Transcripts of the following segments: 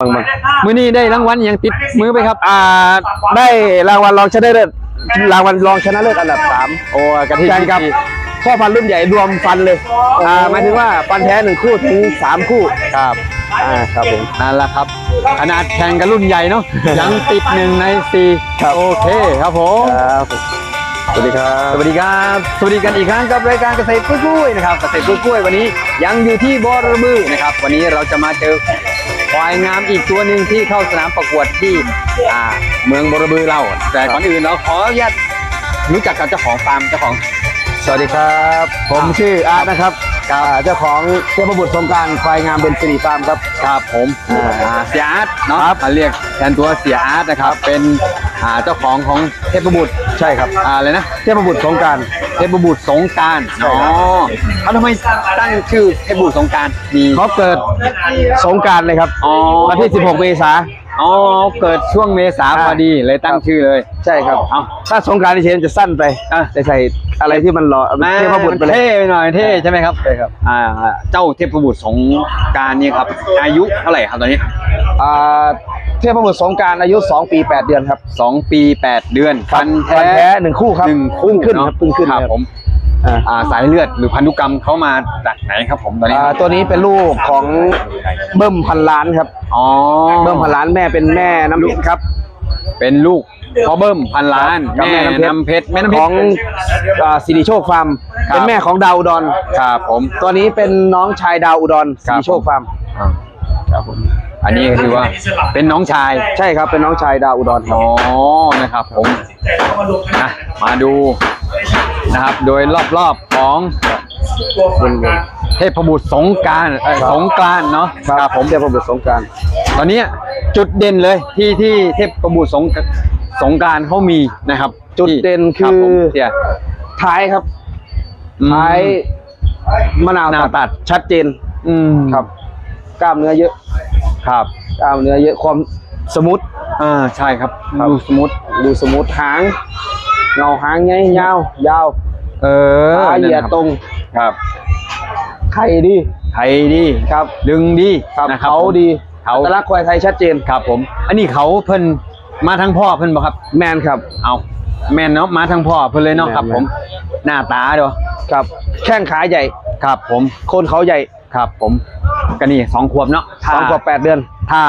บางบางมื้อนี้ได้รางวัลอหยังติดมือไปครับ อ่า ได้รางวัลรองชนะเลิศ รางวัลรองชนะเลิศอันดับสามโอ้กะทิใช่ครับพ่อพันธุ์รุ่นใหญ่รวมฟันเลย อ่าหมายถึงว่าฟันแท้หนึ่งคู่ถึงสามคู่ ครับ อ่า ครับผมนั่นแหละครับ ขนาดแข่งกันรุ่นใหญ่เนาะ ยังติดหนึ่งในสี่ครับโอเคครับผมครับผมสวัสดีครัสบวัสดีครับ สวัสดีกันอีกครั้งกับรายการเกษตรกล้วยๆนะครับ เกษตรกล้วยๆวันนี้ยังอยู่ที่บอระบือนะครับ วันนี้เราจะมาเจอ ควายงามอีกตัวหนึ่งที่เข้าสนามประกวดที่อ่าเมืองบอระบือเรา แต่ก่อนอื่นเราขออนุญาตรู้จักกับเจ้าของฟาร์มเจ้าของ สวัสดีครับ ผมชื่ออาร์ตนะครับอ่าเจ้าของเทพบุตรสงกรารควายงามเป็นสิริฟาร์มครับ ครับผมอ่าอ่าเสียอาร์ตเนาะมาเรียกแทนตัวเสียอาร์ตนะครับ เป็น อ่าเจ้าของของเทพบุตรใช่ครับ อ่าอะไรนะเทพบุตรสงกราร เทพบุตรสงกรารใช่อ๋อครับเขาทำไมตั้งชื่อเทพบุตรสงกรารมี เขาเกิดสงกรารเลยครับอ๋อ วันที่ 16 เมษา อ๋อเกิดช่วงเมษาอ่าพอดีเลยตั้งชื่อเลยใช่ครับ เอาถ้าสงกรารที่เชนจะสั้นไปอะจะใส่อะไรที่มันหล่อเทพบุตรไปเลยเท่ไปหน่อยเท่ใช่ไหมครับใช่ครับ อ่าเจ้าเทพบุตรสงกรารเนี่ยครับ อายุเท่าไหร่ครับตอนนี้ อ่า เทพบุตรสงกรารอายุ 2 ปี 8 เดือนครับสองปีแปดเดือนฟันฟันแท้หนึ่งคู่ครับหนึ่งคู่เพิ่งขึ้นเอะครับเพิ่งขึ้นครับครับผมอ่า อ่าสายเลือดหรือพันธุกรรมเขามาจากไหนครับผมตอนนี้อ่าตัวนี้เป็นลูกของเบิ้มพันล้านครับอ๋อเบิ้มพันล้านแม่เป็นแม่น้ำเพชรครับ เป็นลูกพ่อเบิ้มพันล้านครับแม่แม่น้ำน้ำเพเพชชรรแม่น้ำเพขชองร อ่าสิริโชคฟาร์มครับ เป็นแม่ของดาวอุดรครับผม ตัวนี้เป็นน้องชายดาวอุดรครัสิบริโชคฟาร์มครับผม อันนี้ก็คือว่าเป็นน้องชายใช่ครับเป็นน้องชายดาวอุดรครับอ๋อนะครับผมนะมาดูนะครับ โดยรอบๆของเทพบุตรสงกรารสงกรานต์เนาะครับผมเทพบุตรสงกรารตอนนี้จุดเด่นเลยที่ที่เทพบุตรสงสงกรารเขามีนะครับจุดเด่นที่รับคือผมเสียท้ายครับอืมท้ายมะนาวมะนาวตัดชัดเจนอืมครับ กล้ามเนื้อเยอะ ครับกล้ามเนื้อเยอะความสมูทอ่าใช่ครับครับดูสมูทดูสมูทหางเงาหางไงยาวยาวเออขาเหยียดนั่นตรงครับไข่ดีไทยดีครับ ดึงดีครับนะครับเขาดีเขาอัตลักษณ์ควายไทยชัดเจนครับผม อันนี้เขาเพิ่นมาทั้งพ่อเพิ่นบ่ครับ แมนครับ เอาแม่นเนาะมาทั้งพ่อเพิ่นเลยเนาะแม่นครับผมแม่หน้าตาเด้อครับ แข้งขาใหญ่ครับผมโคนเขาใหญ่ ครับผมก็นี่สองขวบเนาะสองกว่าแปดเดือน ถ้า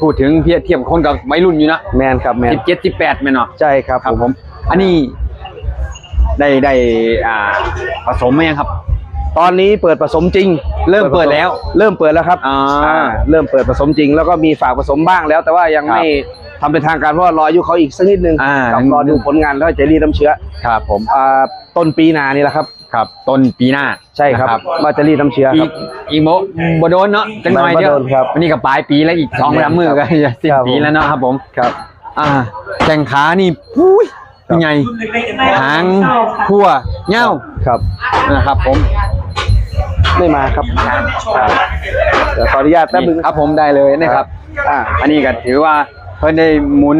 พูดถึงเทียบเทียบคนกับวัยรุ่นอยู่นะแมนครับแมนสิบเจ็ดสิบแปดแม่นเนาะใช่ครับครับผม อันนี้ได้ได้อ่าผสมไหมยังครับ ตอนนี้เปิดผสมจริง เริ่มเปิดแล้ว เริ่มเปิดแล้วครับอ่าอ่าเริ่มเปิดผสมจริง แล้วก็มีฝากผสมบ้างแล้ว แต่ว่ายังครับไม่ทำเป็นทางการเพราะว่ารออายุเขาอีกสักนิดนึงอ่าครับรอดูผลงานแล้วจะรีดน้ำเชื้อครับ ผมอ่าต้นปีหนานี่แหละครับ ครับต้นปีหน้าใช่ครับนะว่าจะรีดน้ำเชื้อคอีรักบ อีกโมบโดนเนาะจังหน่อยบ่เดียวโดนครับวันนี้ก็ปลายปีแล้วอีกสองครับสามมือก็จะสิ้นครับปีแล้วเนาะครับผม ครับ อ่าแข่งขานี่อุ้ยครับใหญ่หางพัวเง่าครับ นะครับผมไม่มาครับเดี๋ยวขออนุญาตแป๊บนึงครับผมได้เลยนะครับ อ่า อันนี้ก็ถือว่าเพิ่นได้หมุน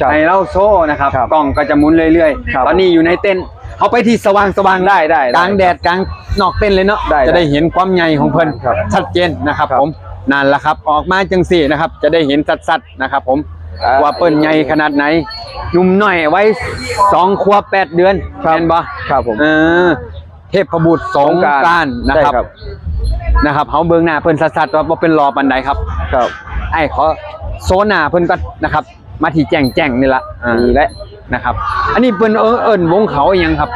ครับในเล่าโซ่นะครับครับกล้องก็จะหมุนเรื่อยครับ ๆ ตอนนี้อยู่ในเต้นท์ เขาไปที่สว่างสว่างๆได้ได้กลางแดดกลางนอกเต้นท์เลยเนาะได้จะได้เห็นความใหญ่ของเพิ่นครับชัดเจนนะครับครับ ผมนั่นแหละครับ ออกมาจังสี่นะครับ จะได้เห็นสัดๆนะครับ ผมอ่าว่าเปิ้นใหญ่ขนาดไหนหนุ่มหน่อยไว้สองขวบแปดเดือนครับเห็นปะครับผมเออเทพบุตรสงกรานต์นะครับใช่ครับนะครับเฮาเบิ่งหน้าเพิ่นสัดๆว่าบ่เป็นรอปันใดครับ ครับไอ้ขอโซนหน้าเพิ่นก็นะครับ มาที่แจ้งแจ้งนี่ละอ่านี่แหละ นะครับ อันนี้เพิ่นเอิ้นเอิ้นวงเขาอหยังครับ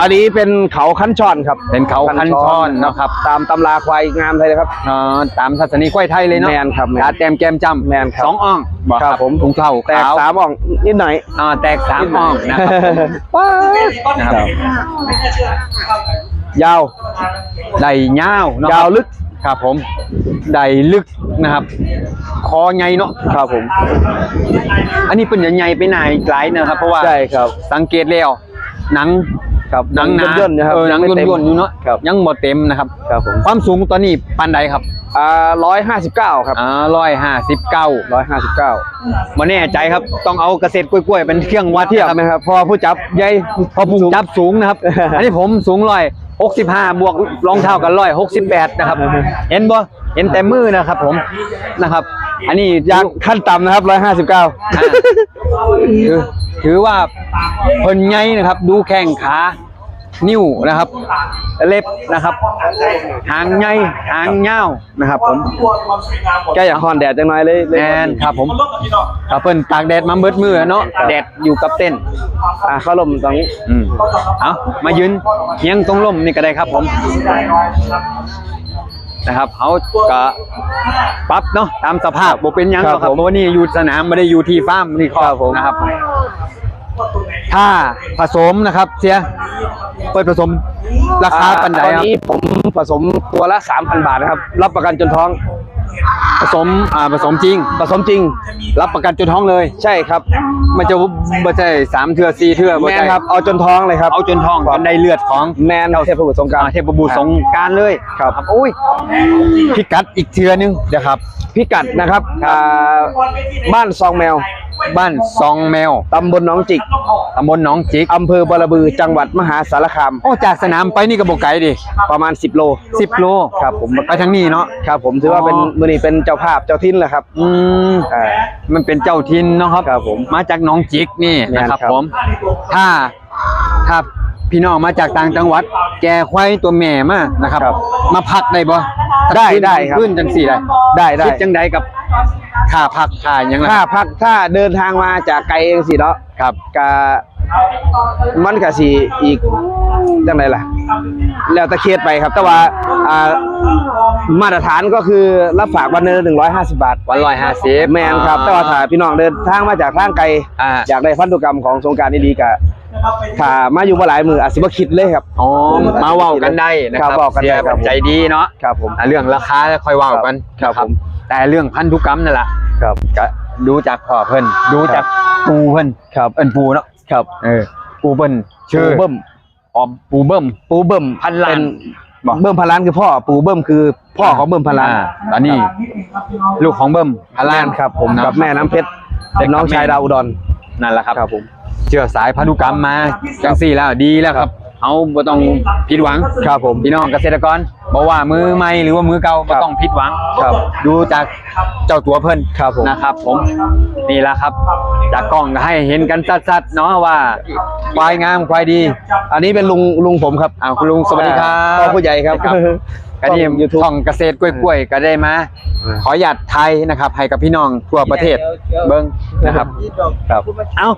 อันนี้เป็นเขาคันช่อนครับเป็นเขาคันช่อนเนาะครับ ตามตำราควายงามไทยเลยครับเอ่อตามศาสนีควายไทยเลยเนาะแมนครับแมนตาแต้มแก้มจ้ำแมนครับสองอ่องบอกครับผมถุงเท้าแตกขาวสามอ่องนิดหน่อยอ่าแตกสามอ่องนะครับผมว้านะครับยาวได้ยาวเนาะยาวลึก ครับผมได้ลึกนะครับ คอใหญ่เนาะครับผม อันนี้เป็นใหญ่ๆไปไหนไกลนะครับ เพราะว่าใช่ครับ สังเกตแล้วหนังครับหนังหนาย่นๆนะครับเออหนังไม่เต็มย่นๆอยู่เนาะครับยังบ่เต็มนะครับครับผมความสูงตอนนี้ปานใดครับอ่าร้อยห้าสิบเก้าครับอ่าร้อยห้าสิบเก้าร้อยห้าสิบเก้ามาแน่ใจครับต้องเอาเกษตรกล้วยๆเป็นเครื่องวัดเทียบครับนะครับพอผู้จับใหญ่พอผมจับสูงนะครับ อันนี้ผมสูงร้อย หกสิบห้าบวกรองเท้ากันร้อยหกสิบแปดนะครับ เห็นบ่เห็นแต่มือนะครับ ผมนะครับ อันนี้อยางขั้นต่ำนะครับร้อยห้าสิบเก้าอ่าถือถือว่าเพิ่นใหญ่นะครับ ดูแข้งขา นิ้วนะครับ เล็บนะครับหางใหญ่หางยาวนะครับ ผมแกอยากคอนแดดจังน้อยเลยเลยแอนครับผมครับเพิ่นตากแดดมาเบิดมือเนาะแดดอยู่กับเต้นอ่าเข้าลมตรงนี้อืมเอามายืนเฮียงตรงล่มนี่ก็ได้ครับ ผมนะครับเขาก็ปรับเนาะตามสภาพบ่เป็นหยังหรอกครับเพราะว่านี่อยู่สนามไม่ได้อยู่ที่ฟาร์มนี่ครอบนะครับ ถ้าผสมนะครับ เสียเปิดผสมราคาปันใดตอนครับนี้ผมผสมตัวละสามพันบาทนะครับ รับประกันจนท้อง ผสมอ่าผสมจริง ผสมจริง รับประกันจนท้องเลย ใช่ครับ มันจะบ่ใช่สามเทือสี่เทือบ่แมนใช่ครับเอาจนท้องเลยครับเอาจนท้องจนได้เลือดของแมนเทพบุตรสงกรารอ่าเทพบุตรสงกรารเลยครับโอ้ยพิกัดอีกเทือนึงนะครับ พิกัดนะครับอ่าบ้านซองแมวบ้านซองแมวตำบลหนองจิกตำบลหนองจิกอำเภอบารบือจังหวัดมหาสารคามโอ้จากสนามไปนี่ก็บกไกลดิประมาณ 10 โลสิบโลครับผมไปทางนี้เนาะครับผมถือว่าเป็นอ๋อมือนี้เป็นเจ้าภาพเจ้าทินแหละครับอืมอ่ามันเป็นเจ้าทินเนาะครับครับผมมาจากหนองจิกนี่นะครับแม่นครับผมถ้าถ้า พี่น้องมาจากต่างจังหวัด แกควายตัวแม่มานะครับมาพักได้บ่ได้ได้ครับขึ้นจังสี่ได้ได้ได้ คิดจังไดกับค่าพักค่าหยังไงถ้าพักถ้าเดินทางมาจากไกลเองสิเนาะครับ กะมันกะสิอีกจังไดล่ะ แล้วแตะเคสไปครับ แต่ว่าอ่ามาตรฐานก็คือรับฝากวันละหนึ่งร้อยห้าสิบบาทวันร้อยห้าสิบแมนครับ แต่ว่าถ้าพี่น้องเดินทางมาจากทางไกล อ่า อยากได้พันธุกรรมของสงกรารดีๆกะถ้ามาอยู่มาหลายมืออาจสิบ่คิดเลยครับ อ๋อมาเว้ากันได้นะคครัรับบเว้ากันได้สียครับผมใจดีเนาะครับผม อะเรื่องราคาค่อยเว้ากันครับนะผม แต่เรื่องพันธุกรรมนั่นแหละครับ ก็ดูจากพ่อเพิ่นดูจากปูเพิ่นครับ เอิ้นปูเนาะครับ เออปูเพิ่นชื่ชื่ออเบิ้ม ออมปูเบิ้มปูเบิ้มพันล้านเป็บอกเบิ้มพันล้านคือพ่อ ปูเบิ้มคือพ่อของเบิ้มพันล้านอ่ตอนนี้ ลูกของเบิ้มพันล้านครับ ผมเนาะกับแม่น้ำเพชรเป็นน้องชายดาวอุดรนั่นแหละครับครับผมเชื่อสายพันธุกรรมมาจังสี่แล้วดีแล้วครับ เอาบ่ต้องผิดหวังครับผมพี่น้องเกษตรกร บอกว่ามือใหม่หรือว่ามือเก่าครัก็บต้องผิดหวังครับดูจากเจ้าตัวเพิ่นครับผมนะครับผมนี่แหละครับ จากกล้องก็ให้เห็นกันชัดๆเนาะว่าควายงามควายดี อันนี้เป็นลุงลุงผมครับอ้าวคุณลุงสวัสดีครับพ่อผู้ใหญ่ครับก็นี่ยูทูบช่องเกษตรกล้วยๆก็ได้มาอืมขอหยัดไทยนะครับ ให้กับพี่น้องทั่วประเทศเบิ้งนะครับครับเอา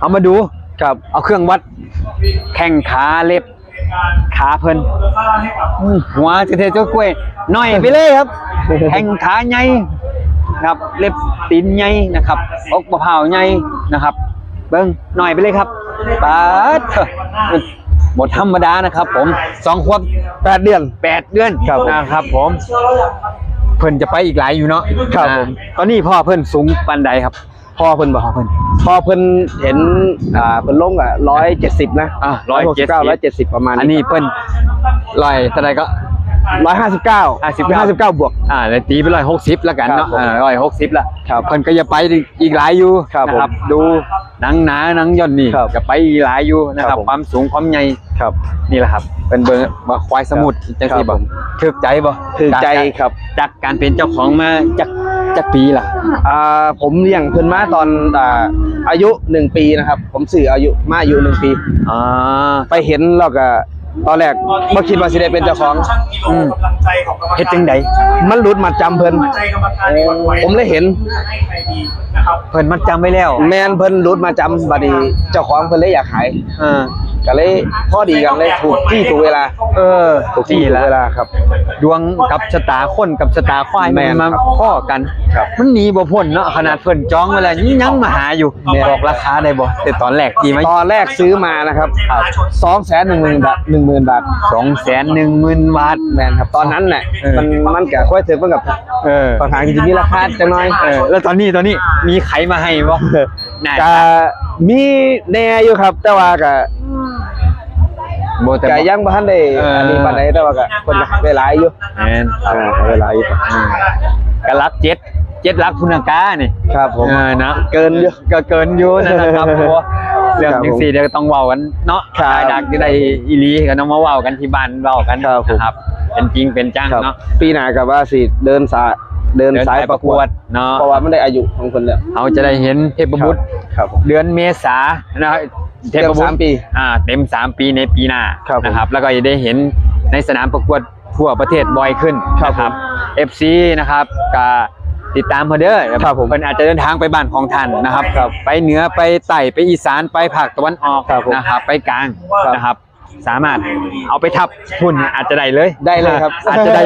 เอามาดูครับเอาเครื่องวัดแข้งขาเล็บ ขาเพิ่นอืมหัวเจะเทเจ้ากล้วยหน่อยไปเลยครับแข้งขาใหญ่ครับเล็บตีนใหญ่นะครับอกมะพร้าวใหญ่นะครับ เบิ้งหน่อยไปเลยครับปาดเถอะบทธรรมดานะครับ ผมสองขวบแปดเดือนแปดเดือนครับผมนะครับ ผมเพิ่นจะไปอีกหลายอยู่เนาะครับผมอ่าตอนนี้พ่อเพิ่นสูงปันใดครับ พ่อเพิ่นบอกพ่อเพิ่นพ่อเพิ่นเห็นอ่าเพิ่นลงอะร้อยเจ็ดสิบนะอ่าร้อยหกสิบเก้าร้อยเจ็ดสิบประมาณอันนี้เพิ่นลอยเท่าไหรก็ร้อยห้าสิบเก้า59ห้าสิบเก้าบวกอ่าแล้วตีไปร้อยหกสิบแล้วกันเนาะครับผมอ่าร้อยหกสิบละครับเพิ่นก็จะไปอีกหลายอยู่ครับนะผมดูหนังหนาหนังย่อนนี่ครับจะไปอีกหลายอยู่นะคครัรับบผมความสูงความใหญ่ครับนี่แหละครับ เป็นเบอร์ว่าควายสมุทรจังซี่ครับบ่ผมถึกใจบ่ถือใจจากครับจากการเป็นเจ้าของมาจาก จากปีล่ะอ่าผมเลี้ยงเพิ่นมาตอนอ่าอายุหนึ่งปีนะครับ ผมสื่ออายุมาอายุหนึ่งปีอ่าไปเห็นแล้วก็ตอนแรกบ่คิดว่าสิได้เป็นเจ้าของอืมเฮ็ดจังไดมันหลุดมาจำเพิ่นผมเลยเห็นเพิ่นมันจำไว้แล้ว แมนเพิ่นหลุดมาจำบัดนี้เจ้าของเพิ่นเลยอยากขายเออ ก็เลยพอดีกันเลยถูกที่ถูกเวลา เออถูกที่ที่ถูกละเวลาครับ ดวงกับชะตาคนกับชะตาควายแม่มันนมาครับพ้อกันครับมันหนีบ่พ้นเนาะขนาดเพิ่นจ้องไว้แล้วยังยังมาหาอยู่แม่นบอกราคาได้บ่แต่ตอนแรกดีไหมตอนแรกซื้อมานะครับสองแสนหนึ่งหมื่นบาทหนึ่งหมื่นบาทสองแสนหนึ่งหมื่นบาทแมนครับตอนนั้นน่ะเออมันมันก็ค่อยถึงมันกับเออค่อนข้างที่จะมีราคาจังน้อยเออแล้วตอนนี้ตอนนี้มีไขมาให้บ่น่าก็มีแน่อยู่ครับ แต่ว่าก็ บ่แต่ก็บ่ยังบ่ทันได้เอออั อันนี้ปานใดแต่ว่าก็คนก็ได้หลายอยู่แม่นอ่าได้หลายอยู่อืมก็รักเจ็ดเจ็ดรักคุณกานี่ครับผม เออนะเกินอยู่ก็เกินอยู่นั่นนะครับเพราะว่าเรื่องครับผมจังสี่เดี๋ยวต้องเว้ากันเนาะครับได้ดักได้อีหลีก็ต้องมาเว้ากันที่บ้านเว้ากันครับผม นะครับ เป็นจริงเป็นจังครับ เนาะปีหน้าก็ว่าสิเดินสายเดินสายประกวด เนาะเพราะว่ามันได้อายุของคนแล้วเราจะได้เห็นเทพบุตร ครับผม เดือนเมษานะครับ เทพเต็มบุตสารมปีอ่าเต็มสามปีในปีหน้าครับผมนะครับแล้วก็จะได้เห็นในสนามประกวดทั่วประเทศบ่อยขึ้นครับนะครับผม FC นะครับก็ติดตามเพิ่นเด้อครับผมเพิ่นอาจจะเดินทางไปบ้านของท่านนะครับครับ ไปเหนือไปใต้ไปอีสานไปภาคตะวันออกครับผมนะครับ ไปกลางครับนะครับสามารถเอาไปทับทุนอาจจะได้เลยได้เลยครับ อาจจะได้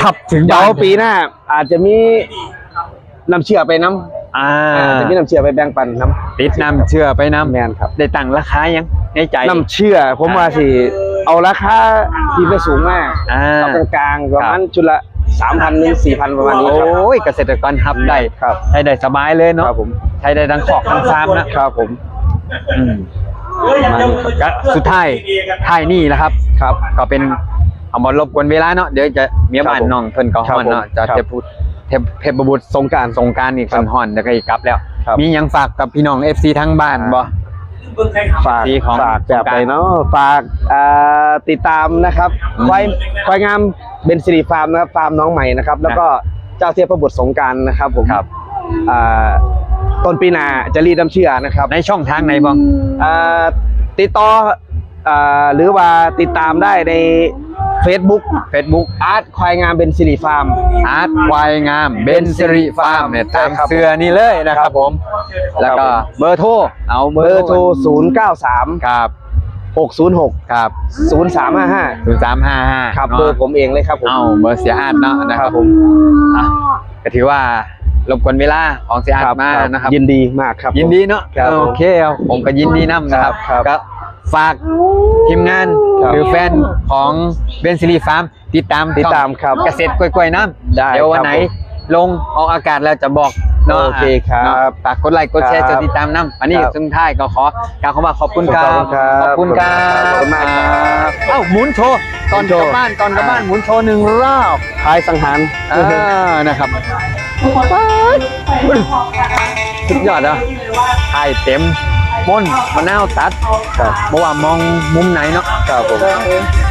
ทับถึงเดี๋ยวบ้านปีหน้าอาจจะมีน้ำเชื่อไปน้ำ อ่าอาจจะมีน้ำเชื่อไปแบ่งปันน้ติดน้ำเชื่อไปำน้ำแมนครับได้ตั้งราคายังในใจน้ำเชื่อผมว่าสิเอาราคาที่ไม่สูงมากอ่าเอากลางๆประมาณชุดละสามพันหรือสี่พันประมาณนี้ครับโอ้ยเกษตรกรทับได้ครับใช้ได้สบายเลยเนาะครับผมใช้ได้ทั้งขอกทั้งซ้ำนะครับผมอืมก็สุดท้ายท้ายนี่แหละครับครับ ก็เป็นเอามารบกวนเวลาเนาะเดี๋ยวจะเมียบ้านครับผมน้องเพิ่นก็ฮ้อนเนาะครัจะบผมเทพบุตรเทพเทพบุตรสงกรารสงกรารนี่ครัเพิ่บนฮ้อนแล้วก็อีกกลับแล้ว ครับ มีหยังฝากกับพี่น้อง FC ทั้งบ้านบ่ ฝาก สีของฝากแบบไปเนาะฝากอ่าติดตามนะครับอืม ควายควายงามเบนซิรีฟาร์มนะครับฟาร์มน้องใหม่นะครับ แล้วก็เจ้าเทียบพระบุตรสงกรารนะครับผมครับ อ่าต้นปีหนาจะรีดน้ำเชื่อนะครับในช่องทางไหนบ้าง อ่าติดต่ออ่าหรือว่าติดตามได้ใน Facebook Facebook อาร์ตควายงามเบนซิรีฟาร์ม อาร์ตควายงามเบนซิริฟาร์มเนี่ยใช่ตามครับเสื้อนี่เลยนะครับผม แล้วก็ครับผมเบอร์โทรเอาเบเบออร์ร์โทร0 9 3 ครับ6 0 6 ครับ0 3 5 5 ศูนย์สามห้าห้าครับเบอร์ผมเองเลยครับผม เอาเบอร์เสียอาดเนาะนะคครัรับบผมอะก็ถือว่ารบกวนเวลาของเสียอาดมานะครับ ยินดีมากครับ ยินดีเนาะครับผมโอเคครับผมก็ยินดีนํนะครับครับ ก็ ฝากทีมงานครับหรือแฟนของเบนซิลีฟาร์มติดตามติดตามครับเกษตรกล้วยๆน้ำได้เดี๋ยววันครับไหนลงออกอากาศแล้วจะบอกเนาะโอเคครับเนาะฝากกดไลค์กดแชร์คกรับดติดตามน้ำอันนี้ครับซึ่งท้ายก็ขอกล่าวคำว่าขอบคุณครับขอบคุณครับ ขอบคุณครับขอบคุณมากครับเอ้าหมุนโชว์ก่อนหมุนโชกว์ลับบ้านก่อนกลับบ้านหมุนโชว์หนึ่งรอบท้ายสังหารอ่านะครับสุดยอดอะถ่ายเต็ม ม่นมะนาวตัดครับเพราะว่ามองมุมไหนเนาะครับผม